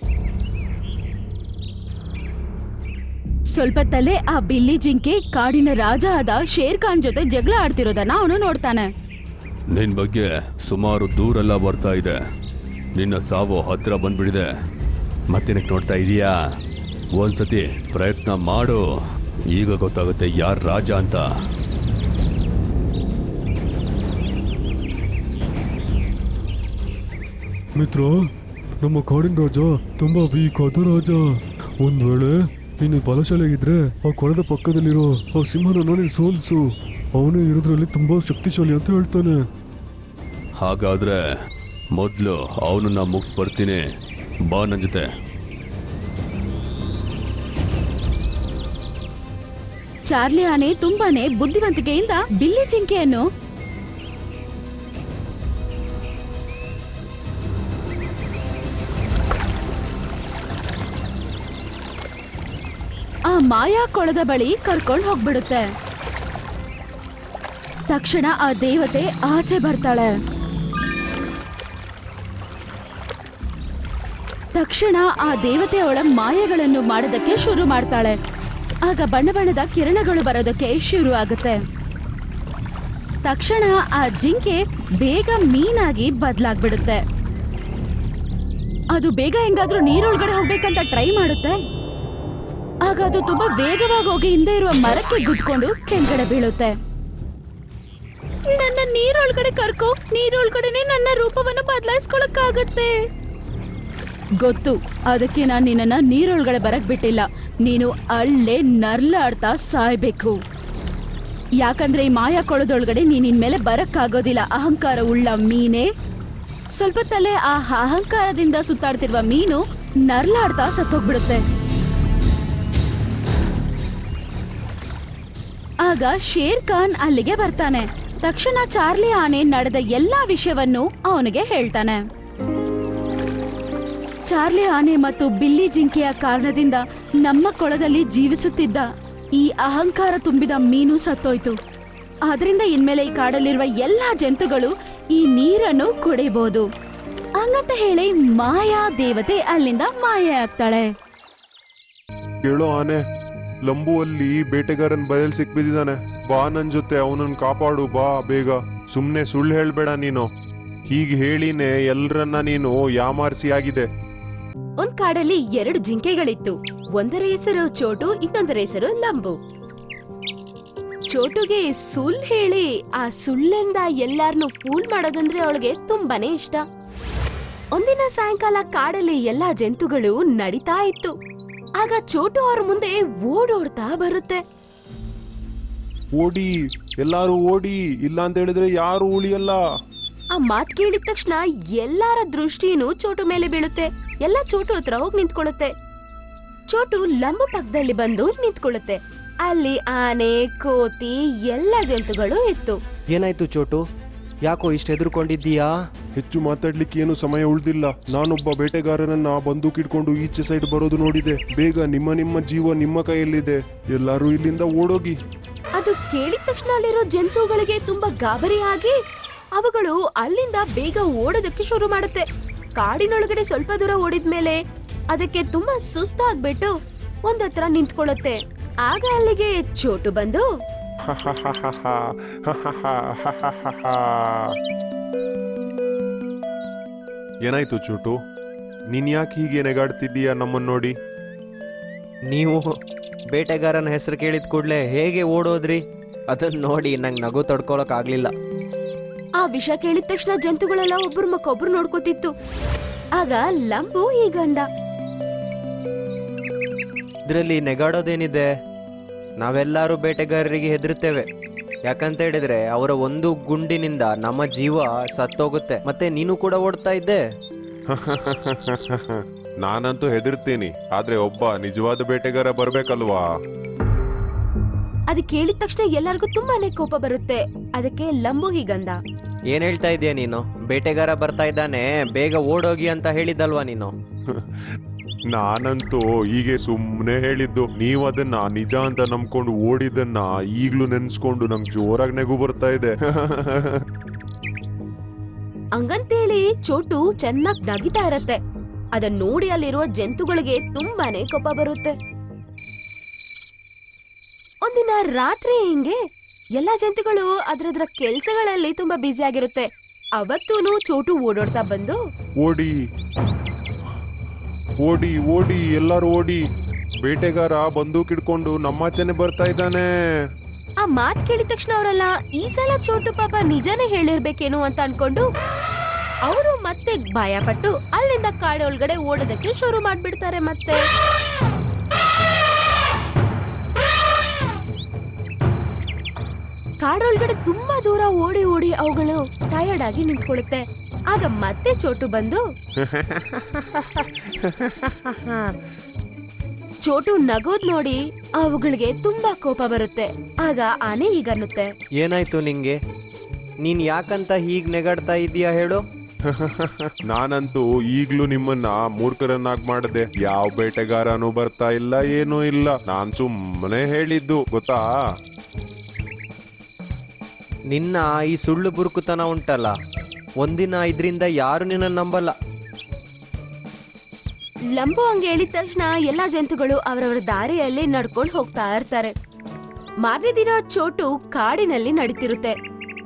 Speaker 3: ಸ್ವಲ್ಪ ತಲೆ ಆ ಬಿಲ್ಲಿ ಜಿಂಕೆ ಕಾಡಿನ ರಾಜ ಆದ ಶೇರ್ ಖಾನ್ ಜೊತೆ ಜಗಳ ಆಡ್ತಿರೋದನ್ನ ಅವನು ನೋಡ್ತಾನೆ.
Speaker 2: ನಿನ್ ಬಗ್ಗೆ ಸುಮಾರು ದೂರೆಲ್ಲ ಬರ್ತಾ ಇದೆ. ನಿನ್ನ ಸಾವು ಹತ್ರ ಬಂದ್ಬಿಡಿದೆ. ಮತ್ತೇನಕ್ಕೆ ನೋಡ್ತಾ ಇದೀಯಾ? ಒಂದ್ಸತಿ ಪ್ರಯತ್ನ ಮಾಡು. ಈಗ ಗೊತ್ತಾಗುತ್ತೆ ಯಾರು ರಾಜ ಅಂತ. ಮಿತ್ರ ನಮ್ಮ ಕಾಡಿನ ರಾಜ ತುಂಬಾ ವೀಕ್ ಆದ ರಾಜ. ಒಂದ್ ವೇಳೆ ನೀನು ಬಲಶಾಲಿ ಇದ್ರೆ ಆ ಕೊಳದ ಪಕ್ಕದಲ್ಲಿರೋ ಆ ಸಿಂಹನ ನೀನು ಸೋಲಿಸು. ಅವನು ಇರೋದ್ರಲ್ಲಿ ತುಂಬಾ ಶಕ್ತಿಶಾಲಿ ಅಂತ ಹೇಳ್ತಾನೆ. ಹಾಗಾದ್ರೆ ಮೊದಲು ಅವನನ್ನ ಮುಗಿಸ್ಬರ್ತೀನಿ. ಬಾ ನನ್ನ ಜೊತೆ
Speaker 3: ಚಾರ್ಲಿ ಆನೆ ತುಂಬಾನೇ ಬುದ್ಧಿವಂತಿಕೆಯಿಂದ ಬಿಲ್ಲಿ ಜಿಂಕೆಯನ್ನು ಆ ಮಾಯಾ ಕೊಳದ ಬಳಿ ಕರ್ಕೊಂಡು ಹೋಗ್ಬಿಡುತ್ತೆ. ತಕ್ಷಣ ಆ ದೇವತೆ ಆಚೆ ಬರ್ತಾಳೆ. ತಕ್ಷಣ ಆ ದೇವತೆ ಅವಳ ಮಾಯೆಗಳನ್ನು ಮಾಡೋದಕ್ಕೆ ಶುರು ಮಾಡ್ತಾಳೆ. ಆಗ ಬಣ್ಣ ಬಣ್ಣದ ಕಿರಣಗಳು ಬರೋದಕ್ಕೆ ಶುರು ಆಗುತ್ತೆ. ತಕ್ಷಣ ಆ ಜಿಂಕೆ ಬೇಗ ಮೀನಾಗಿ ಬದಲಾಗ್ಬಿಡುತ್ತೆ. ಅದು ಬೇಗ ಹೆಂಗಾದ್ರೂ ನೀರೊಳಗಡೆ ಹೋಗ್ಬೇಕಂತ ಟ್ರೈ ಮಾಡುತ್ತೆ. ಆಗ ಅದು ತುಂಬಾ ವೇಗವಾಗಿ ಹೋಗಿ ಹಿಂದೆ ಇರುವ ಮರಕ್ಕೆ ಗುದ್ಕೊಂಡು ಕೆಳಗಡೆ ಬೀಳುತ್ತೆ. ನನ್ನ ನೀರೊಳಗಡೆ ಕರ್ಕೋ, ನೀರೊಳಗಡೆನೆ ನನ್ನ ರೂಪವನ್ನು ಬದಲಾಯಿಸ್ಕೊಳಕ್ಕಾಗತ್ತೆ.
Speaker 4: ಗೊತ್ತು. ಅದಕ್ಕೆ ನಾನು ನಿನ್ನನ್ನ ನೀರೊಳಗಡೆ ಬರಕ್ ಬಿಟ್ಟಿಲ್ಲ. ನೀನು ಅಲ್ಲೇ ನರ್ಲಾಡ್ತಾ ಸಾಯ್ಬೇಕು. ಯಾಕಂದ್ರೆ ಈ ಮಾಯಾ ಕೊಳದೊಳಗಡೆ ನೀನ್ ಇನ್ಮೇಲೆ ಬರಕ್ಕಾಗೋದಿಲ್ಲ. ಅಹಂಕಾರ ಉಳ್ಳ ಮೀನೆ. ಸ್ವಲ್ಪ ತಲೆ ಆ ಅಹಂಕಾರದಿಂದ ಸುತ್ತಾಡ್ತಿರುವ ಮೀನು ನರ್ಲಾಡ್ತಾ ಸತ್ತೋಗ್ಬಿಡುತ್ತೆ. ಆಗ ಶೇರ್ ಖಾನ್ ಅಲ್ಲಿಗೆ ಬರ್ತಾನೆ. ತಕ್ಷಣ ಚಾರ್ಲಿ ಆನೆ ನಡೆದ ಎಲ್ಲಾ ವಿಷಯವನ್ನು ಅವನಿಗೆ ಹೇಳ್ತಾನೆ. ಚಾರ್ಲಿ ಆನೆ ಮತ್ತು ಬಿಲ್ಲಿ ಜಿಂಕೆಯ ಕಾರಣದಿಂದ ನಮ್ಮ ಕೊಳದಲ್ಲಿ ಜೀವಿಸುತ್ತಿದ್ದ ಈ ಅಹಂಕಾರ ತುಂಬಿದ ಮೀನು ಸತ್ತೋಯ್ತು. ಅದರಿಂದ ಇನ್ಮೇಲೆ ಈ ಕಾಡಲ್ಲಿರುವ ಎಲ್ಲಾ ಜಂತುಗಳು ಈ ನೀರನ್ನು ಕುಡಿಬಹುದು ಹಂಗಂತ ಹೇಳಿ ಮಾಯಾ ದೇವತೆ ಅಲ್ಲಿಂದ ಮಾಯ ಆಗ್ತಾಳೆ.
Speaker 5: ಕೇಳೋ ಆನೆ, ಲಂಬುವಲ್ಲಿ ಬೇಟೆಗಾರನ್ ಬಯಲ್ ಸಿಕ್ಬಿದ್ದಾನೆ ಬಾ ನನ್ ಜೊತೆ ಅವನನ್ನ ಕಾಪಾಡು, ಬಾ ಬೇಗ. ಸುಮ್ನೆ ಸುಳ್ಳು ಹೇಳ್ಬೇಡ ನೀನು. ಹೀಗೆ ಹೇಳಿನೇ ಎಲ್ರನ್ನ ನೀನು ಯಾಮಾರ್ಸಿ ಆಗಿದೆ
Speaker 4: ಒಂದ್ ಕಾಡಲ್ಲಿ ಎರಡು ಜಿಂಕೆಗಳಿತ್ತು. ಒಂದರ ಹೆಸರು ಚೋಟು, ಇನ್ನೊಂದರ ಹೆಸರು ಲಂಬು. ಚೋಟುಗೆ ಸುಲ್ ಹೇಳಿ, ಆ ಸುಳ್ಳಿಂದ ಎಲ್ಲಾರ್ನು ಫೂಲ್ ಮಾಡೋದಂದ್ರೆ ಅವಳಿಗೆ ತುಂಬಾನೇ ಇಷ್ಟ. ಒಂದಿನ ಸಾಯಂಕಾಲ ಕಾಡಲ್ಲಿ ಎಲ್ಲಾ ಜಂತುಗಳು ನಡೀತಾ ಇತ್ತು. ಆಗ ಚೋಟು ಅವ್ರ ಮುಂದೆ ಓಡೋಡ್ತಾ ಬರುತ್ತೆ.
Speaker 5: ಓಡಿ, ಎಲ್ಲಾರು ಓಡಿ ಇಲ್ಲ ಅಂತ ಹೇಳಿದ್ರೆ ಯಾರು ಉಳಿಯಲ್ಲ.
Speaker 4: ಆ ಮಾತ್ ಕೇಳಿದ ತಕ್ಷಣ ಎಲ್ಲಾರ ದೃಷ್ಟಿನೂ ಚೋಟು ಮೇಲೆ ಬೀಳುತ್ತೆ. ಎಲ್ಲ ಚೋಟು ಹತ್ರ ಹೋಗಿ ನಿಂತ್ಕೊಳ್ಳುತ್ತೆ. ಚೋಟು ಲಂಬು ಪಕ್ಕದಲ್ಲಿ ಬಂದು ನಿಂತ್ಕೊಳ್ಳುತ್ತೆ. ಅಲ್ಲಿ ಆನೆ ಕೋತಿ ಎಲ್ಲ ಜಂತುಗಳು ಇತ್ತು.
Speaker 6: ಏನಾಯ್ತು ಚೋಟು? ಯಾಕೋ ಇಷ್ಟು ಹೆದರ್ಕೊಂಡಿದ್ದೀಯಾ?
Speaker 5: ಹೆಚ್ಚು ಮಾತಾಡ್ಲಿಕ್ಕೆ ಏನು ಸಮಯ ಉಳ್ದಿಲ್ಲ. ನಾನೊಬ್ಬ ಬೇಟೆಗಾರನನ್ನ ಬಂದೂಕ್ ಇಟ್ಕೊಂಡು ಈಚೆ ಸೈಡ್ ಬರೋದು ನೋಡಿದೆ. ಬೇಗ ನಿಮ್ಮ ನಿಮ್ಮ ಜೀವ ನಿಮ್ಮ ಕೈಯಲ್ಲಿದೆ. ಎಲ್ಲಾರು ಇಲ್ಲಿಂದ ಓಡೋಗಿ.
Speaker 4: ಅದು ಕೇಳಿದ ತಕ್ಷಣ ಅಲ್ಲಿರೋ ಜಂತುಗಳಿಗೆ ತುಂಬಾ ಗಾಬರಿಯಾಗಿ ಅವುಗಳು ಅಲ್ಲಿಂದ ಬೇಗ ಓಡೋದಕ್ಕೆ ಶುರು ಮಾಡುತ್ತೆ. ಕಾಡಿನೊಳಗಡೆ ಸ್ವಲ್ಪ ದೂರ ಓಡಿದ್ಮೇಲೆ ಅದಕ್ಕೆ ತುಂಬಾ ಸುಸ್ತಾಗ್ಬಿಟ್ಟು ಒಂದತ್ರ ನಿಂತ್ಕೊಳ್ಳುತ್ತೆ. ಆಗ ಅಲ್ಲಿಗೆ ಚೋಟು ಬಂದು [laughs]
Speaker 5: ಏನಾಯ್ತು ಚೂಟು? ನೀನ್ ಯಾಕೆ ಹೀಗೆ ನೆಗಾಡ್ತಿದ್ದೀಯಾ ನಮ್ಮನ್ನ ನೋಡಿ?
Speaker 6: ನೀವು ಬೇಟೆಗಾರನ ಹೆಸರು ಕೇಳಿದ ಕೂಡಲೇ ಹೇಗೆ ಓಡೋದ್ರಿ? ಅದನ್ನ ನೋಡಿ ನಂಗೆ ನಗು ತಡ್ಕೊಳಕ್ ಆಗ್ಲಿಲ್ಲ
Speaker 4: ಆ ವಿಷ ಕೇಳಿದ ತಕ್ಷಣ ಜಂತುಗಳೆಲ್ಲ ಒಬ್ಬರ ಮಕ್ಕೊಬ್ರು ನೋಡ್ಕೋತಿತ್ತು. ಆಗ ಲಂಬು ಗಂಧ.
Speaker 6: ಇದರಲ್ಲಿ ನೆಗಾಡೋದೇನಿದೆ? ನಾವೆಲ್ಲರೂ ಬೇಟೆಗಾರರಿಗೆ ಹೆದರುತ್ತೇವೆ. ಯಾಕಂತ ಹೇಳಿದ್ರೆ ಅವರ ಒಂದು ಗುಂಡಿನಿಂದ ನಮ್ಮ ಜೀವ ಸತ್ತೋಗುತ್ತೆ. ಮತ್ತೆ ನೀನು ಕೂಡ ಓಡ್ತಾ ಇದ್ದೆ? [laughs]
Speaker 5: ನಾನಂತೂ ಹೆದರ್ತೀನಿ ಆದ್ರೆ ಒಬ್ಬ ನಿಜವಾದ ಬೇಟೆಗಾರ ಬರ್ಬೇಕಲ್ವಾ?
Speaker 4: ಅದ್ ಕೇಳಿದ ತಕ್ಷಣ ಎಲ್ಲರಿಗೂ ತುಂಬಾನೇ ಕೋಪ ಬರುತ್ತೆ. ಅದಕ್ಕೆ ಲಂಬು ಹೀಗಂದ
Speaker 6: ಏನ್ ಹೇಳ್ತಾ ಇದೀಯ ನೀನು? ಬೇಟೆಗಾರ ಬರ್ತಾ ಇದ್ದಾನೆ ಬೇಗ ಓಡೋಗಿ ಅಂತ ಹೇಳಿದ್ದಲ್ವಾ ನೀನು? [laughs]
Speaker 5: ನಾನಂತೂ ಹೀಗೆ ಸುಮ್ಮನೆ ಹೇಳಿದ್ದು ನೀವು ಅದನ್ನ ನಿಜ ಅಂತ ನಂಬ್ಕೊಂಡು ಓಡಿದನ್ನ ಈಗ್ಲೂ ನೆನ್ಸ್ಕೊಂಡು ನಂಗೆ ಜೋರಾಗಿ ನೆಗು ಬರ್ತಾ ಇದೆ. [laughs]
Speaker 4: ಹಂಗಂತೇಳಿ ಚೋಟು ಚೆನ್ನಾಗ್ ನಗಿತಾ ಇರತ್ತೆ. ಅದನ್ನ ನೋಡಿ ಅಲ್ಲಿರುವ ಜಂತುಗಳಿಗೆ ತುಂಬಾನೇ ಕೋಪ ಬರುತ್ತೆ. ಒಂದಿನ ರಾತ್ರಿ ಹಿಂಗೆ ಎಲ್ಲಾ ಜಂತುಗಳು ಅದ್ರದ್ರ ಕೆಲ್ಸಗಳಲ್ಲಿ ತುಂಬಾ ಬ್ಯುಸಿ ಆಗಿರುತ್ತೆ. ಅವತ್ತೂನು ಚೋಟು ಓಡೋಡ್ತಾ ಬಂದು?
Speaker 5: ಓಡಿ. ಓಡಿ ಓಡಿ ಎಲ್ಲರೂ ಓಡಿ. ಬೇಟೆಗಾರ ಬಂದೂಕ್ ನಮ್ಮ ನಮ್ಮಾಚೆನೆ ಬರ್ತಾ ಇದ್ದಾನೆ.
Speaker 4: ಆ ಮಾತ್ ಕೇಳಿದ ತಕ್ಷಣ ಅವರೆಲ್ಲ ಈ ಸಲ ಚೋಟು ಪಾಪ ನಿಜನೇ ಹೇಳಿರ್ಬೇಕೇನು ಅಂತ ಅನ್ಕೊಂಡು ಅವರು ಮತ್ತೆ ಭಯಪಟ್ಟು ಅಲ್ಲಿಂದ ಕಾಡೆ ಒಳಗಡೆ ಓಡೋದಕ್ಕೆ ಶುರು ಮಾಡ್ಬಿಡ್ತಾರೆ ಮತ್ತೆ. ಕಾಡೊಳಗಡೆ ತುಂಬಾ ದೂರ ಓಡಿ ಓಡಿ ಅವುಗಳು ಟಯರ್ಡ್ ಆಗಿ ನಿಂತ್ಕೊಳ್ಳುತ್ತೆ. ಆಗ ಮತ್ತೆ ಚೋಟು ಬಂದು [laughs] ಚೋಟು ನಗೋದ್ ನೋಡಿ ಅವುಗಳಿಗೆ ತುಂಬಾ ಕೋಪ ಬರುತ್ತೆ. ಆಗ ಆನೆ ಹೀಗನ್ನುತ್ತೆ
Speaker 6: ಏನಾಯ್ತು ನಿಂಗೆ? ನೀನ್ ಯಾಕಂತ ಹೀಗ್ ನೆಗಾಡ್ತಾ ಇದೀಯಾ ಹೇಳು? [laughs]
Speaker 5: ನಾನಂತೂ ಈಗ್ಲೂ ನಿಮ್ಮನ್ನ ಮೂರ್ಖರನ್ನಾಗಿ ಮಾಡದೆ. ಯಾವ ಬೇಟೆಗಾರನೂ ಬರ್ತಾ ಇಲ್ಲ ಏನೂ ಇಲ್ಲ. ನಾನ್ ಸುಮ್ಮನೆ ಹೇಳಿದ್ದು ಗೊತ್ತಾ?
Speaker 6: ನಿನ್ನ ಈ ಸುಳ್ಳು ಬುರುಕುತನ ಉಂಟಲ್ಲ. ಒಂದಿನ ಇದರಿಂದ ಯಾರು ನಿನ್ನ ನಂಬಲ್ಲ?
Speaker 4: ಲಂಬು ಹಂಗೆ ಹೇಳಿದ ತಕ್ಷಣ ಎಲ್ಲಾ ಜಂತುಗಳು ಅವರವರ ದಾರಿಯಲ್ಲಿ ನಡ್ಕೊಂಡು ಹೋಗ್ತಾ ಇರ್ತಾರೆ. ಮಾರನೇ ದಿನ ಚೋಟು ಕಾಡಿನಲ್ಲಿ ನಡೀತಿರುತ್ತೆ.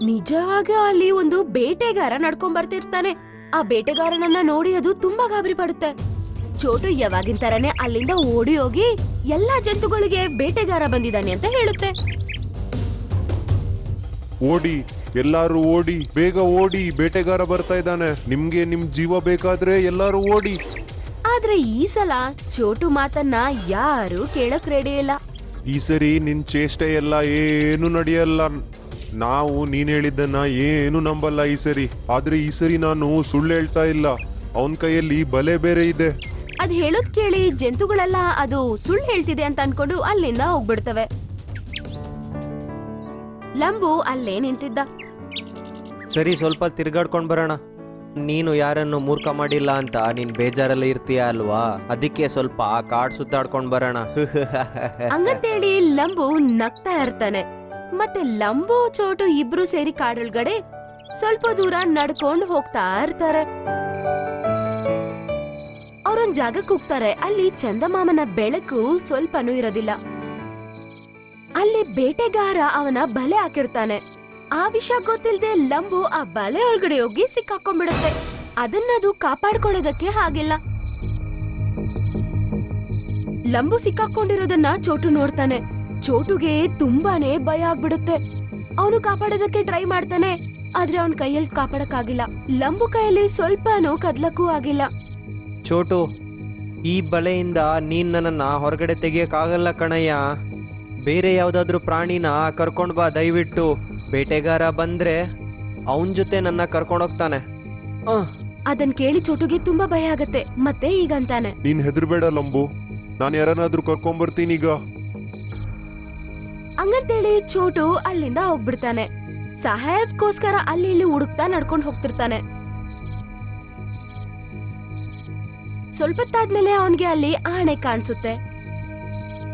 Speaker 4: ನಿಜವಾಗ ಅಲ್ಲಿ ಒಂದು ಬೇಟೆಗಾರ ನಡ್ಕೊಂಡ್ ಬರ್ತಿರ್ತಾನೆ. ಆ ಬೇಟೆಗಾರನನ್ನ ನೋಡಿ ಅದು ತುಂಬಾ ಗಾಬರಿ ಪಡುತ್ತೆ. ಚೋಟು ಯಾವಾಗಿನ ತರನೇ ಅಲ್ಲಿಂದ ಓಡಿ ಹೋಗಿ ಎಲ್ಲಾ ಜಂತುಗಳಿಗೆ ಬೇಟೆಗಾರ ಬಂದಿದ್ದಾನೆ ಅಂತ ಹೇಳುತ್ತೆ.
Speaker 5: ಓಡಿ ಎಲ್ಲಾರು ಓಡಿ ಬೇಗ ಓಡಿ ಬೇಟೆಗಾರ ಬರ್ತಾ ಇದ್ದಾನೆ. ನಿಮ್ಗೆ ನಿಮ್ ಜೀವ ಬೇಕಾದ್ರೆ ಎಲ್ಲಾರು ಓಡಿ.
Speaker 4: ಆದ್ರೆ ಈ ಸಲ ಚೋಟು ಮಾತನ್ನ ಯಾರು ಕೇಳಕ್ ರೆಡಿ ಇಲ್ಲ.
Speaker 5: ಈ ಸರಿ ನಿನ್ ಚೇಷ್ಟೆ ಎಲ್ಲ ಏನು ನಡೆಯಲ್ಲ. ನಾವು ನೀನ್ ಹೇಳಿದ್ದನ್ನ ಏನು ನಂಬಲ್ಲ ಈ ಸರಿ. ಆದ್ರೆ ಈ ಸರಿ ನಾನು ಸುಳ್ಳು ಹೇಳ್ತಾ ಇಲ್ಲ. ಅವನ್ ಕೈಯಲ್ಲಿ ಬಲೆ ಬೇರೆ ಇದೆ.
Speaker 4: ಅದ್ ಹೇಳೋದ್ ಕೇಳಿ ಜಂತುಗಳೆಲ್ಲ ಅದು ಸುಳ್ಳು ಹೇಳ್ತಿದೆ ಅಂತ ಅನ್ಕೊಂಡು ಅಲ್ಲಿಂದ ಹೋಗ್ಬಿಡ್ತವೆ. ಲಂಬು ಅಲ್ಲೇ ನಿಂತಿದ್ದ.
Speaker 6: ಸರಿ ಸ್ವಲ್ಪ ತಿರ್ಗಾಡ್ಕೊಂಡ್ ಬರೋಣ. ನೀನು ಯಾರನ್ನು ಮೂರ್ಖ ಮಾಡಿಲ್ಲ ಅಂತ ನೀನ್ ಬೇಜಾರಲ್ಲಿ ಇರ್ತೀಯ ಅಲ್ವಾ? ಅದಕ್ಕೆ ಸ್ವಲ್ಪ ಆ ಕಾಡ್ ಸುತ್ತಾಡ್ಕೊಂಡ್ ಬರೋಣ. [laughs]
Speaker 4: ಹಂಗಂತೇಳಿ ಲಂಬು ನಗ್ತಾ ಇರ್ತಾನೆ. ಮತ್ತೆ ಲಂಬು ಚೋಟು ಇಬ್ರು ಸೇರಿ ಕಾಡೊಳಗಡೆ ಸ್ವಲ್ಪ ದೂರ ನಡ್ಕೊಂಡು ಹೋಗ್ತಾ ಇರ್ತಾರೆ. ಅವ್ರೊಂದ್ ಜಾಗಕ್ಕೆ ಹೋಗ್ತಾರೆ. ಅಲ್ಲಿ ಚಂದಮಾಮನ ಬೆಳಕು ಸ್ವಲ್ಪನೂ ಇರೋದಿಲ್ಲ. ಅಲ್ಲಿ ಬೇಟೆಗಾರ ಅವನ ಬಲೆ ಹಾಕಿರ್ತಾನೆ. ಆ ವಿಷಯ ಗೊತ್ತಿಲ್ಲದೆ ಲಂಬು ಆ ಬಲೆ ಒಳಗಡೆ ಹೋಗಿ ಸಿಕ್ಕಾಕೊಂಡ್ಬಿಡುತ್ತೆ. ಅದನ್ನದು ಕಾಪಾಡ್ಕೊಳ್ಳೋದಕ್ಕೆ ಹಾಗಿಲ್ಲ. ಲಂಬು ಸಿಕ್ಕಾಕೊಂಡಿರೋದನ್ನ ಚೋಟು ನೋಡ್ತಾನೆ. ಚೋಟುಗೆ ತುಂಬಾನೇ ಭಯ ಆಗ್ಬಿಡುತ್ತೆ. ಅವನು ಕಾಪಾಡೋದಕ್ಕೆ ಟ್ರೈ ಮಾಡ್ತಾನೆ. ಆದ್ರೆ ಅವನ್ ಕೈಯಲ್ಲಿ ಕಾಪಾಡಕ್ಕಾಗಿಲ್ಲ. ಲಂಬು ಕೈಯಲ್ಲಿ ಸ್ವಲ್ಪನೂ ಕದ್ಲಕ್ಕೂ ಆಗಿಲ್ಲ.
Speaker 6: ಚೋಟು, ಈ ಬಲೆಯಿಂದ ನೀನ್ ನನ್ನನ್ನ ಹೊರಗಡೆ ತೆಗಿಯಕ್ಕಾಗಲ್ಲ ಕಣಯ್ಯ. ಬೇರೆ ಯಾವುದಾದ್ರೂ ಪ್ರಾಣಿನ ಕರ್ಕೊಂಡು ಬಾ ದಯವಿಟ್ಟು. ಬೇಟೆಗಾರ ಬಂದ್ರೆ ಅವನ್ ಜೊತೆ ನನ್ನ ಕರ್ಕೊಂಡೋಗ್ತಾನೆ ಅಹ್,
Speaker 4: ಅದನ್ ಕೇಳಿ ಚೋಟುಗೆ ತುಂಬಾ ಭಯ ಆಗತ್ತೆ. ಮತ್ತೆ ಈಗ ಅಂತಾನೆ
Speaker 5: ನೀನ್ ಹೆದರ್ಬೇಡ ಲಂಬು. ನಾನು ಯಾರನ್ನಾದ್ರೂ ಕರ್ಕೊಂಬರ್ತೀನಿ ಈಗ.
Speaker 4: ಹಂಗಂತೇಳಿ ಚೋಟು ಅಲ್ಲಿಂದ ಹೋಗ್ಬಿಡ್ತಾನೆ. ಸಹಾಯಕ್ಕೋಸ್ಕರ ಅಲ್ಲಿ ಇಲ್ಲಿ ಹುಡುಕ್ತಾ ನಡ್ಕೊಂಡು ಹೋಗ್ತಿರ್ತಾನೆ. ಸ್ವಲ್ಪತ್ತಾದ್ಮೇಲೆ ಅವನ್ಗೆ ಅಲ್ಲಿ ಆಣೆ ಕಾಣಿಸುತ್ತೆ.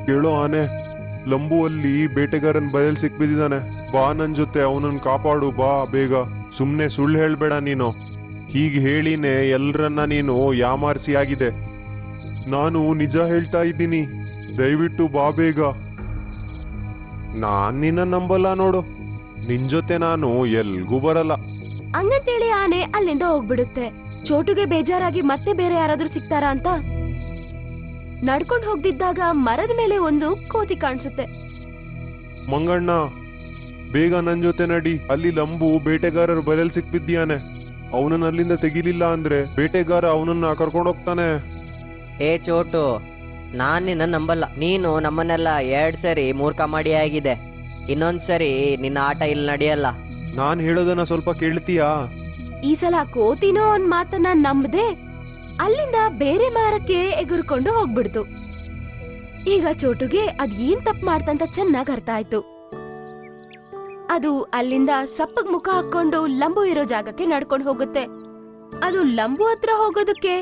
Speaker 5: ಕೇಳೋ ಆನೆ ಲಂಬು ಅಲ್ಲಿ ಬೇಟೆಗಾರನ್ ಬಯಲ್ ಸಿಕ್ಬಿದ್ದಾನೆ ಬಾ ನನ್ ಜೊತೆ ಅವನನ್ನ ಕಾಪಾಡು, ಬಾ ಬೇಗ. ಸುಮ್ನೆ ಸುಳ್ಳು ಹೇಳ್ಬೇಡ ನೀನು. ಹೀಗೆ ಹೇಳಿನೇ ಎಲ್ರನ್ನ ನೀನು ಯಾಮಾರಿಸಿ ಆಗಿದೆ. ನಾನು ನಿಜ ಹೇಳ್ತಾ ಇದ್ದೀನಿ. ದಯವಿಟ್ಟು ಬಾ ಬೇಗ. ನಾನ್ ನಿನ್ನ ನಂಬಲ್ಲ ನೋಡು. ನಿನ್ ಜೊತೆ ನಾನು ಎಲ್ಗೂ ಬರಲ್ಲ.
Speaker 4: ಹಂಗಂತೇಳಿ ಆನೆ ಅಲ್ಲಿಂದ ಹೋಗ್ಬಿಡುತ್ತೆ. ಚೋಟುಗೆ ಬೇಜಾರಾಗಿ ಮತ್ತೆ ಬೇರೆ ಯಾರಾದ್ರೂ ಸಿಗ್ತಾರಾ ಅಂತ ನಡ್ಕೊಂಡು ಹೋಗ್ದಿದ್ದಾಗ ಮರದ ಮೇಲೆ ಒಂದು ಕೋತಿ ಕಾಣಿಸುತ್ತೆ.
Speaker 5: ಮಂಗಣ್ಣ ಬೇಗ ನನ್ ಜೊತೆ ನಡಿ. ಅಲ್ಲಿ ಲಂಬು ಬೇಟೆಗಾರರು ಬಲೆಲ್ ಸಿಕ್ಬಿದ್ಯಾನೆ ಅವನನ್ನ ಅಲ್ಲಿಂದ ತೆಗಿಲಿಲ್ಲ ಅಂದ್ರೆ ಬೇಟೆಗಾರ ಅವನನ್ನ ಕರ್ಕೊಂಡೋಗ್ತಾನೆ
Speaker 7: ಏ ಚೋಟು ನಾನ್ ನಿನ್ನ ನಂಬಲ್ಲ. ನೀನು ನಮ್ಮನ್ನೆಲ್ಲ ಎರಡ್ ಸರಿ ಮೂರ್ಖ ಮಾಡಿ ಆಗಿದೆ. ಇನ್ನೊಂದ್ ಸರಿ ನಿನ್ನ ಆಟ ಇಲ್ಲಿ ನಡೆಯಲ್ಲ.
Speaker 5: ನಾನ್ ಹೇಳೋದನ್ನ ಸ್ವಲ್ಪ ಕೇಳ್ತೀಯಾ?
Speaker 4: ಈ ಸಲ ಕೋತಿನೋ ಒಂದ್ ಮಾತನ್ನ ನಂಬದೆ ಅಲ್ಲಿಂದ ಬೇರೆ ಮರಕ್ಕೆ ಎಗುರುಕೊಂಡು ಹೋಗ್ಬಿಡ್ತು. ಈಗ ಚೋಟುಗೆ ಅದ್ ಏನ್ ತಪ್ಪು ಮಾಡ್ತಂತ ಚೆನ್ನಾಗ್ ಅರ್ಥ ಆಯ್ತು. ಅದು ಅಲ್ಲಿಂದ ಸಪ್ಪಗ್ ಮುಖ ಹಾಕೊಂಡು ಲಂಬು ಇರೋ ಜಾಗಕ್ಕೆ ನಡ್ಕೊಂಡು ಹೋಗುತ್ತೆ. ಅದು ಲಂಬು ಹತ್ರ ಹೋಗೋದಕ್ಕೆ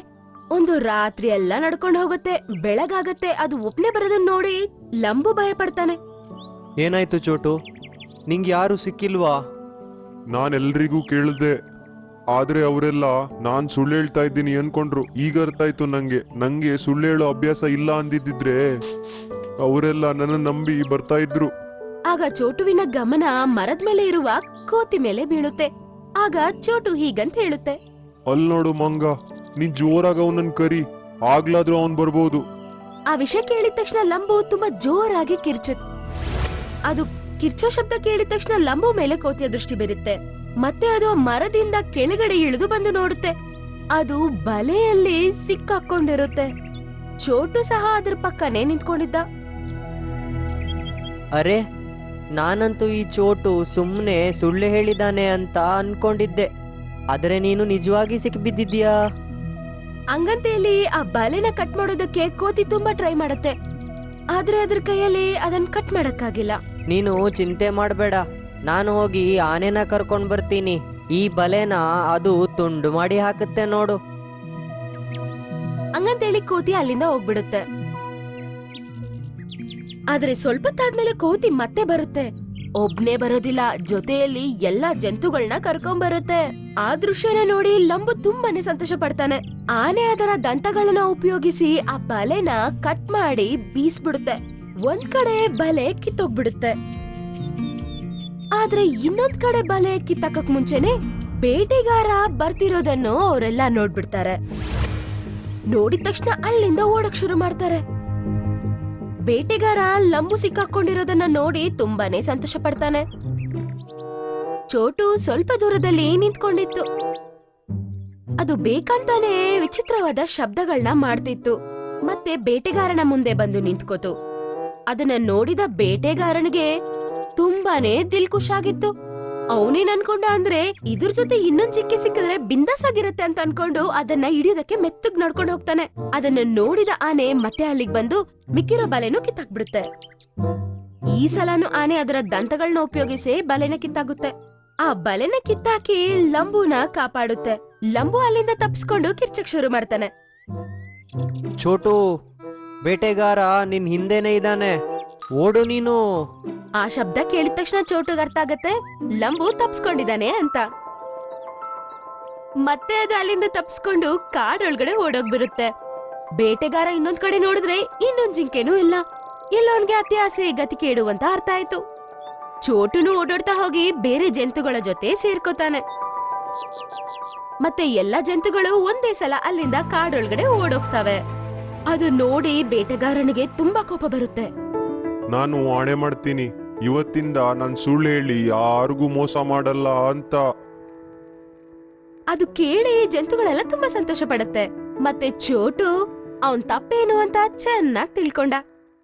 Speaker 4: ಒಂದು ರಾತ್ರಿ ಎಲ್ಲ ನಡ್ಕೊಂಡು ಹೋಗುತ್ತೆ ಬೆಳಗಾಗತ್ತೆ ಅದು ಒಪ್ನೆ ಬರೋದನ್ನ ನೋಡಿ ಲಂಬು ಭಯ ಪಡ್ತಾನೆ
Speaker 6: ಏನಾಯ್ತು ಚೋಟು? ನಿಂಗೆ ಯಾರು ಸಿಕ್ಕಿಲ್ವಾ?
Speaker 5: ನಾನೆಲ್ರಿಗೂ ಕೇಳಿದೆ ಕೇಳ್ದೆ ಆದ್ರೆ ಅವರೆಲ್ಲ ನಾನ್ ಸುಳ್ಳು ಹೇಳ್ತಾ ಇದ್ದೀನಿ ಅನ್ಕೊಂಡ್ರು. ಈಗ ಅರ್ಥ ಆಯ್ತು ನಂಗೆ. ನಂಗೆ ಸುಳ್ಳು ಹೇಳೋ ಅಭ್ಯಾಸ ಇಲ್ಲ ಅಂದಿದ್ದಿದ್ರೆ ಅವರೆಲ್ಲ ನನ್ನ ನಂಬಿ ಬರ್ತಾ ಇದ್ರು.
Speaker 4: ಆಗ ಚೋಟುವಿನ ಗಮನ ಮರದ ಮೇಲೆ ಇರುವ ಕೋತಿ ಮೇಲೆ ಬೀಳುತ್ತೆ. ಆಗ ಚೋಟು ಹೀಗಂತ ಹೇಳುತ್ತೆ.
Speaker 5: ಅಲ್ ನೋಡು ಮಂಗ ನೀನ್ ಜೋರಾಗ ಅವನನ್ ಕರಿ. ಆಗ್ಲಾದ್ರೂ ಅವನ್ ಬರ್ಬೋದು.
Speaker 4: ಆ ವಿಷಯ ಕೇಳಿದ ತಕ್ಷಣ ಲಂಬು ತುಂಬಾ ಜೋರಾಗಿ ಕಿರ್ಚುತ್ತೆ. ಅದು ಕಿರ್ಚೋ ಶಬ್ದ ಕೇಳಿದ ತಕ್ಷಣ ಲಂಬು ಮೇಲೆ ಕೋತಿಯ ದೃಷ್ಟಿ ಬೀರುತ್ತೆ. ಮತ್ತೆ ಅದು ಮರದಿಂದ ಕೆಳಗಡೆ ಇಳಿದು ಬಂದು ನೋಡುತ್ತೆ. ಅದು ಬಲೆಯಲ್ಲಿ ಸಿಕ್ಕಾಕೊಂಡಿರುತ್ತೆ. ಚೋಟು ಸಹ ಅದ್ರ ಪಕ್ಕನೆ ನಿಂತ್ಕೊಂಡಿದ್ದ.
Speaker 7: ಅರೆ ನಾನಂತೂ ಈ ಚೋಟು ಸುಮ್ಮನೆ ಸುಳ್ಳು ಹೇಳಿದಾನೆ ಅಂತ ಅನ್ಕೊಂಡಿದ್ದೆ. ಆದರೆ ನೀನು ನಿಜವಾಗಿ ಸಿಕ್ಕಿಬಿದ್ದಿದ್ಯಾ
Speaker 4: ಹಂಗಂತೇಳಿ ಆ ಬಲೆನ ಕಟ್ ಮಾಡೋದಕ್ಕೆ ಕೋತಿ ತುಂಬಾ ಟ್ರೈ ಮಾಡುತ್ತೆ. ಆದ್ರೆ ಅದ್ರ ಕೈಯಲ್ಲಿ ಅದನ್ನ ಕಟ್ ಮಾಡಕ್ಕಾಗಿಲ್ಲ.
Speaker 7: ನೀನು ಚಿಂತೆ ಮಾಡಬೇಡ. ನಾನು ಹೋಗಿ ಆನೆನ ಕರ್ಕೊಂಡು ಬರ್ತೀನಿ. ಈ ಬಲೆನ ಅದು ತುಂಡು ಮಾಡಿ ಹಾಕುತ್ತೆ ನೋಡು.
Speaker 4: ಹಂಗಂತೇಳಿ ಕೋತಿ ಅಲ್ಲಿಂದ ಹೋಗ್ಬಿಡುತ್ತೆ. ಆದ್ರೆ ಸ್ವಲ್ಪ ತಾದ್ಮೇಲೆ ಕೋತಿ ಮತ್ತೆ ಬರುತ್ತೆ. ಒಬ್ನೇ ಬರೋದಿಲ್ಲ, ಜೊತೆಯಲ್ಲಿ ಎಲ್ಲಾ ಜಂತುಗಳನ್ನ ಕರ್ಕೊಂಡ್ ಬರುತ್ತೆ. ಆ ದೃಶ್ಯನ ನೋಡಿ ಲಂಬು ತುಂಬಾನೇ ಸಂತೋಷ ಪಡ್ತಾನೆ. ಆನೆ ಅದರ ದಂತಗಳನ್ನ ಉಪಯೋಗಿಸಿ ಆ ಬಲೆನ ಕಟ್ ಮಾಡಿ ಬೀಸ್ಬಿಡುತ್ತೆ. ಒಂದ್ ಕಡೆ ಬಲೆ ಕಿತ್ತೋಗ್ಬಿಡುತ್ತೆ. ಆದ್ರೆ ಇನ್ನೊಂದ್ ಕಡೆ ಬಲೆ ಕಿತ್ತಾಕಕ್ ಮುಂಚೆನೆ ಬೇಟೆಗಾರ ಬರ್ತಿರೋದನ್ನು ಅವರೆಲ್ಲ ನೋಡ್ಬಿಡ್ತಾರೆ. ನೋಡಿದ ತಕ್ಷಣ ಅಲ್ಲಿಂದ ಓಡಕ್ ಶುರು ಮಾಡ್ತಾರೆ. ಬೇಟೆಗಾರ ಲಂಬು ಸಿಕ್ಕಾಕೊಂಡಿರೋದನ್ನ ನೋಡಿ ತುಂಬಾನೇ ಸಂತೋಷ ಪಡ್ತಾನೆ. ಚೋಟು ಸ್ವಲ್ಪ ದೂರದಲ್ಲಿ ನಿಂತ್ಕೊಂಡಿತ್ತು. ಅದು ಬೇಕಂತಾನೆ ವಿಚಿತ್ರವಾದ ಶಬ್ದಗಳನ್ನ ಮಾಡ್ತಿತ್ತು. ಮತ್ತೆ ಬೇಟೆಗಾರನ ಮುಂದೆ ಬಂದು ನಿಂತ್ಕೋತು. ಅದನ್ನ ನೋಡಿದ ಬೇಟೆಗಾರನಿಗೆ ತುಂಬಾನೇ ದಿಲ್ ಖುಷಾಗಿತ್ತು ಅವನೇನ್ ಅನ್ಕೊಂಡ ಅಂದ್ರೆ, ಇದ್ರ ಜೊತೆ ಇನ್ನೊಂದ್ ಚಿಕ್ಕಿ ಸಿಕ್ಕಿದ್ರೆ ಬಿಂದಾಸ್ ಆಗಿರತ್ತೆ ಅಂತ ಅನ್ಕೊಂಡು ಅದನ್ನ ಹಿಡಿಯೋದಕ್ಕೆ ಮೆತ್ತಗ್ ನಡ್ಕೊಂಡು ಹೋಗ್ತಾನೆ. ಅದನ್ನ ನೋಡಿದ ಆನೆ ಮತ್ತೆ ಅಲ್ಲಿಗ್ ಬಂದು ಮಿಕ್ಕಿರೋ ಬಲೆನೂ ಕಿತ್ತಾಕ್ಬಿಡುತ್ತೆ. ಈ ಸಲನು ಆನೆ ಅದರ ದಂತಗಳನ್ನ ಉಪಯೋಗಿಸಿ ಬಲೆನ ಕಿತ್ತಾಗುತ್ತೆ. ಆ ಬಲೆನ ಕಿತ್ತಾಕಿ ಲಂಬುನ ಕಾಪಾಡುತ್ತೆ. ಲಂಬು ಅಲ್ಲಿಂದ ತಪ್ಪಿಸ್ಕೊಂಡು ಕಿರ್ಚಕ್ ಶುರು ಮಾಡ್ತಾನೆ.
Speaker 6: ಚೋಟು ಬೇಟೆಗಾರ, ನಿನ್ ಹಿಂದೆನೆ ಇದ್ದಾನೆ. ಓಡು ನೀನು.
Speaker 4: ಆ ಶಬ್ದ ಕೇಳಿದ ತಕ್ಷಣ ಚೋಟುಗ್ ಅರ್ಥ ಆಗತ್ತೆ. ಲಂಬು ತಪ್ಸ್ಕೊಂಡಿದ್ದಾನೆ ಅಂತ. ಮತ್ತೆ ಅದು ಅಲ್ಲಿಂದ ತಪ್ಸ್ಕೊಂಡು ಕಾಡೊಳಗಡೆ ಓಡೋಗ್ಬಿರುತ್ತೆ. ಬೇಟೆಗಾರ ಇನ್ನೊಂದ್ ಕಡೆ ನೋಡಿದ್ರೆ ಇನ್ನೊಂದ್ ಜಿಂಕೆನೂ ಇಲ್ಲ. ಇಲ್ಲವನ್ಗೆ ಅತಿ ಆಸೆ ಗತಿ ಕೇಳುವಂತ ಅರ್ಥ ಆಯ್ತು. ಚೋಟುನು ಓಡಾಡ್ತಾ ಹೋಗಿ ಬೇರೆ ಜಂತುಗಳ ಜೊತೆ ಸೇರ್ಕೋತಾನೆ. ಮತ್ತೆ ಎಲ್ಲಾ ಜಂತುಗಳು ಒಂದೇ ಸಲ ಅಲ್ಲಿಂದ ಕಾಡೊಳಗಡೆ ಓಡೋಗ್ತವೆ. ಅದು ನೋಡಿ ಬೇಟೆಗಾರನಿಗೆ ತುಂಬಾ ಕೋಪ ಬರುತ್ತೆ.
Speaker 5: ನಾನು ಆಣೆ ಮಾಡ್ತೀನಿ. ಇವತ್ತಿಂದ ನಾನು ಸುಳ್ಳು ಹೇಳಿ ಯಾರಿಗೂ ಮೋಸ ಮಾಡಲ್ಲ ಅಂತ.
Speaker 4: ಅದು ಕೇಳಿ ಜಂತುಗಳೆಲ್ಲ ತುಂಬಾ ಸಂತೋಷ ಪಡುತ್ತೆ. ಮತ್ತೆ ಚೋಟು ಅವನ್ ತಪ್ಪೇನು ಅಂತ ಚೆನ್ನಾಗಿ ತಿಳ್ಕೊಂಡ.